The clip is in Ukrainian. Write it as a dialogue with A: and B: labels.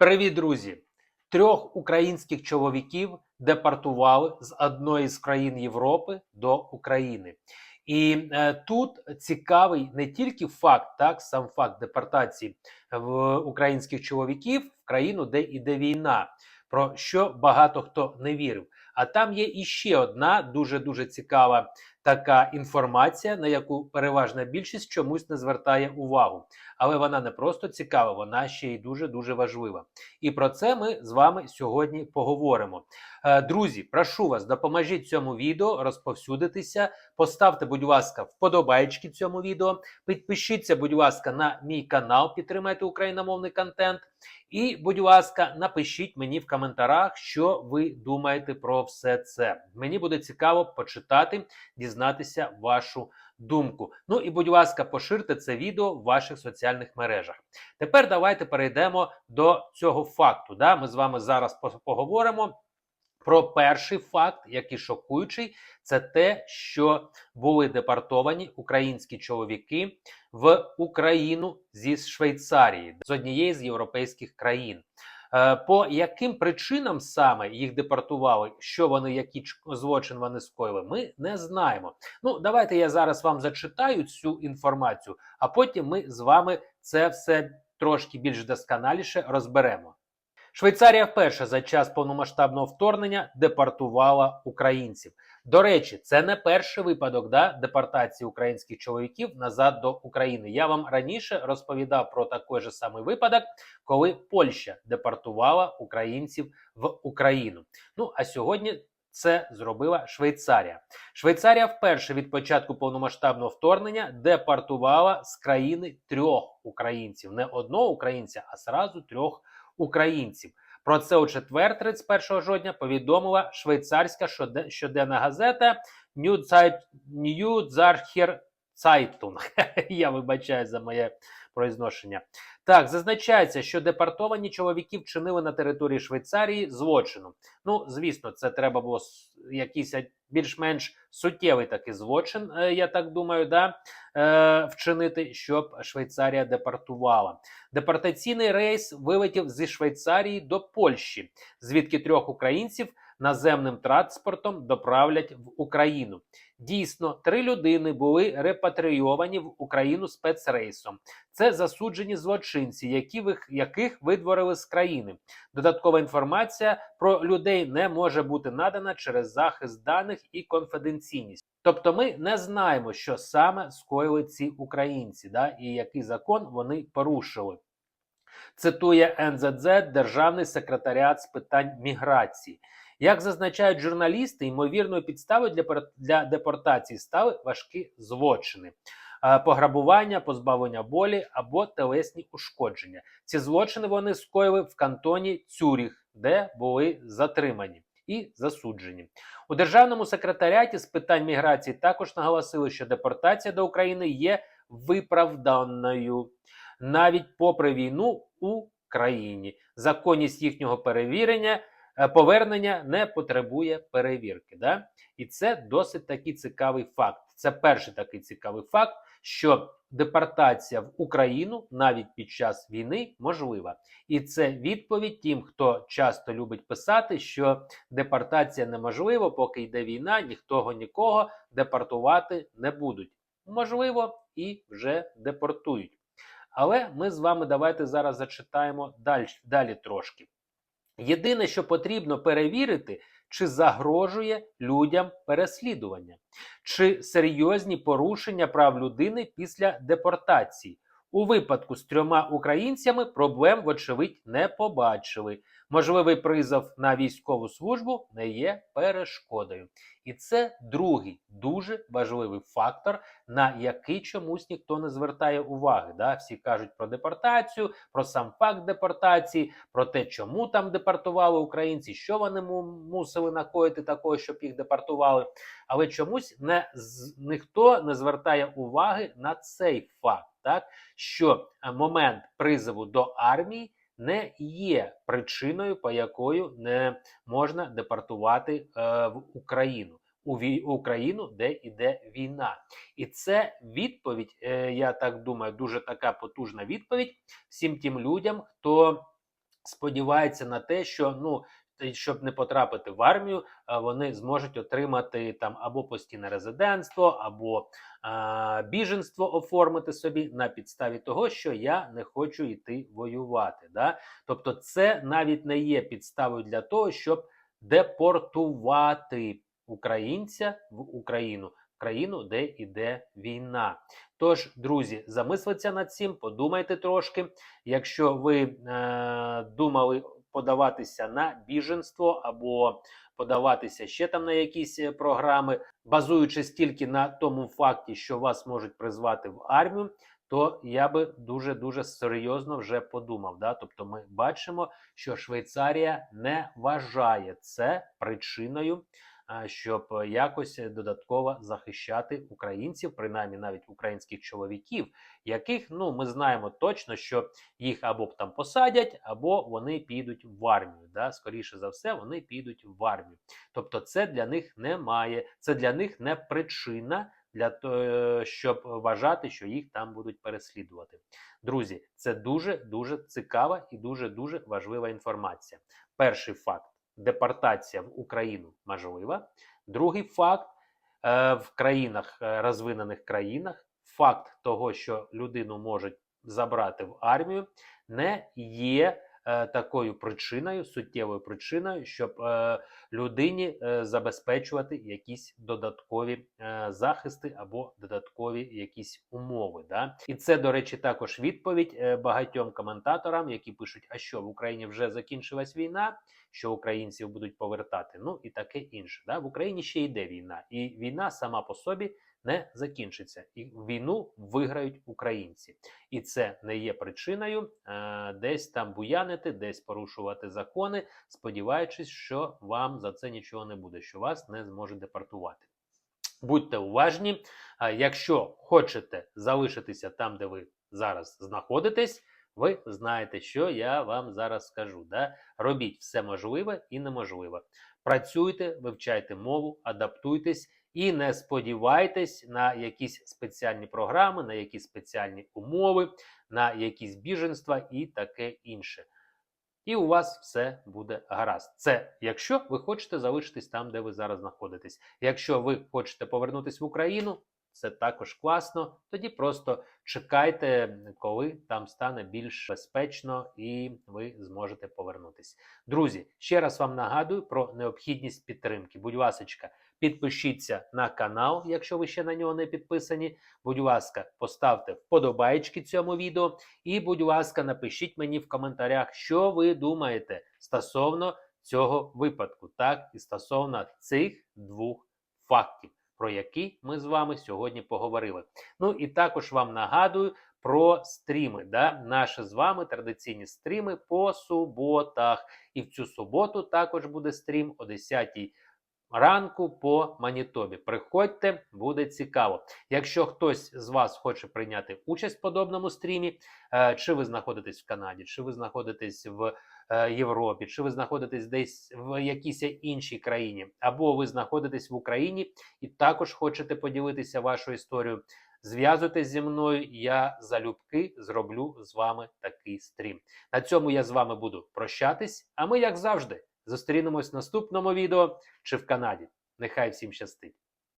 A: Привіт, друзі! Трьох українських чоловіків депортували з одної з країн Європи до України. І е, тут цікавий не тільки факт, так сам факт депортації в українських чоловіків в країну, де іде війна, про що багато хто не вірив. А там є іще одна дуже дуже цікава така інформація, на яку переважна більшість чомусь не звертає увагу. Але вона не просто цікава, вона ще й дуже дуже важлива. І про це ми з вами сьогодні поговоримо. Е, Друзі, прошу вас, допоможіть цьому відео розповсюдитися. Поставте, будь ласка, вподобайки цьому відео. Підпишіться, будь ласка, на мій канал, підтримайте україномовний контент. І, будь ласка, напишіть мені в коментарях, що ви думаєте про все це. Мені буде цікаво почитати, дізнатися вашу думку. Ну і будь ласка, поширте це відео в ваших соціальних мережах. Тепер давайте перейдемо до цього факту. Да? Ми з вами зараз поговоримо. Про перший факт, який шокуючий, це те, що були депортовані українські чоловіки в Україну зі Швейцарії, з однієї з європейських країн. Е, По яким причинам саме їх депортували, що вони, які злочин вони скоїли, ми не знаємо. Ну, давайте я зараз вам зачитаю цю інформацію, а потім ми з вами це все трошки більш досконаліше розберемо. Швейцарія вперше за час повномасштабного вторгнення депортувала українців. До речі, це не перший випадок да, депортації українських чоловіків назад до України. Я вам раніше розповідав про такий же самий випадок, коли Польща депортувала українців в Україну. Ну а сьогодні це зробила Швейцарія. Швейцарія вперше від початку повномасштабного вторгнення депортувала з країни трьох українців, не одного українця, а сразу трьох українців. Про це у четвер, 31 жовтня, повідомила швейцарська щоде- щоденна газета New Zeitung. Я вибачаю за моє произношення. Так, зазначається, що депортовані чоловіки вчинили на території Швейцарії злочину. Ну, звісно, це треба було якийсь більш-менш суттєвий такий злочин, е, я так думаю, да, е, вчинити, щоб Швейцарія депортувала. Депортаційний рейс вилетів зі Швейцарії до Польщі, звідки трьох українців наземним транспортом доправлять в Україну. Дійсно, три людини були репатрійовані в Україну спецрейсом. Це засуджені злочинці, які яких видворили з країни. Додаткова інформація про людей не може бути надана через захист даних і конфіденційність. Тобто, ми не знаємо, що саме скоїли ці українці, да, і який закон вони порушили. Цитує НЗД Державний секретаріат з питань міграції. Як зазначають журналісти, ймовірною підставою для, для депортації стали важкі злочини. Пограбування, позбавлення волі або телесні ушкодження. Ці злочини вони скоїли в кантоні Цюріх, де були затримані і засуджені. У державному секретаріаті з питань міграції також наголосили, що депортація до України є виправданою навіть попри війну у країні. Законність їхнього перевірення, е, повернення не потребує перевірки. Да? І це досить такий цікавий факт. Це перший такий цікавий факт, що депортація в Україну навіть під час війни можлива. І це відповідь тим, хто часто любить писати, що депортація неможлива, поки йде війна, ніхто нікого депортувати не будуть. Можливо, і вже депортують. Але ми з вами давайте зараз зачитаємо далі, далі трошки. Єдине, що потрібно перевірити, чи загрожує людям переслідування, чи серйозні порушення прав людини після депортації. У випадку з трьома українцями проблем, вочевидь, не побачили. Можливий призов на військову службу не є перешкодою. І це другий дуже важливий фактор, на який чомусь ніхто не звертає уваги. Да? Всі кажуть про депортацію, про сам факт депортації, про те, чому там депортували українці, що вони мусили накоїти такого, щоб їх депортували. Але чомусь не ніхто не звертає уваги на цей факт, так що е, момент призову до армії не є причиною, по якою не можна депортувати е, в Україну. У Україну, де йде війна, і це відповідь. е, Я так думаю, дуже така потужна відповідь всім тим людям, хто сподівається на те, що ну. Щоб не потрапити в армію, е, вони зможуть отримати там або постійне резидентство, або а, біженство оформити собі на підставі того, що я не хочу йти воювати. Да? Тобто, це навіть не є підставою для того, щоб депортувати українця в Україну, країну, де йде війна. Тож, друзі, замисліться над цим, подумайте трошки. Якщо ви е, думали подаватися на біженство або подаватися ще там на якісь е, програми, базуючись тільки на тому факті, що вас можуть призвати в армію, то я би дуже дуже серйозно вже подумав. Да? Тобто, ми бачимо, що Швейцарія не вважає це причиною. Щоб якось додатково захищати українців, принаймні навіть українських чоловіків, яких ну ми знаємо точно, що їх або там посадять, або вони підуть в армію. Да? Скоріше за все, вони підуть в армію. Тобто, це для них немає, це для них не причина для того, щоб вважати, що їх там будуть переслідувати. Друзі, це дуже дуже цікава і дуже дуже важлива інформація. Перший факт: депортація в Україну можлива. Другий факт е, в країнах е, розвинених країнах. Факт того, що людину можуть забрати в армію, не є такою причиною, суттєвою причиною, щоб е, людині е, забезпечувати якісь додаткові е, захисти або додаткові якісь умови. Да? І це, до речі, також відповідь е, багатьом коментаторам, які пишуть, а що в Україні вже закінчилась війна, що українців будуть повертати, ну і таке інше. Да? В Україні ще йде війна, і війна сама по собі не закінчиться. І війну виграють українці. І це не є причиною е, десь там буянити, десь порушувати закони, сподіваючись, що вам за це нічого не буде, що вас не зможуть депортувати. Будьте уважні, якщо хочете залишитися там, де ви зараз знаходитесь, ви знаєте, що я вам зараз скажу. Да? Робіть все можливе і неможливе. Працюйте, вивчайте мову, адаптуйтесь і не сподівайтесь на якісь спеціальні програми, на якісь спеціальні умови, на якісь біженства і таке інше. І у вас все буде гаразд. Це якщо ви хочете залишитись там, де ви зараз знаходитесь. Якщо ви хочете повернутися в Україну, це також класно. Тоді просто чекайте, коли там стане більш безпечно і ви зможете повернутись. Друзі, ще раз вам нагадую про необхідність підтримки. Будь ласка, підпишіться на канал, якщо ви ще на нього не підписані. Будь ласка, поставте вподобайки цьому відео. І, будь ласка, напишіть мені в коментарях, що ви думаєте стосовно цього випадку, так і стосовно цих двох фактів, про які ми з вами сьогодні поговорили. Ну і також вам нагадую про стріми. Да? Наші з вами традиційні стріми по суботах. І в цю суботу також буде стрім о 10-й. ранку по Манітобі. Приходьте, буде цікаво. Якщо хтось з вас хоче прийняти участь в подобному стрімі, е, чи ви знаходитесь в Канаді, чи ви знаходитесь в Європі, чи ви знаходитесь десь в якійсь іншій країні, або ви знаходитесь в Україні і також хочете поділитися вашою історією. Зв'язуйтесь зі мною, я залюбки зроблю з вами такий стрім. На цьому я з вами буду прощатись. А ми, як завжди, зустрінемось в наступному відео чи в Канаді. Нехай всім щастить!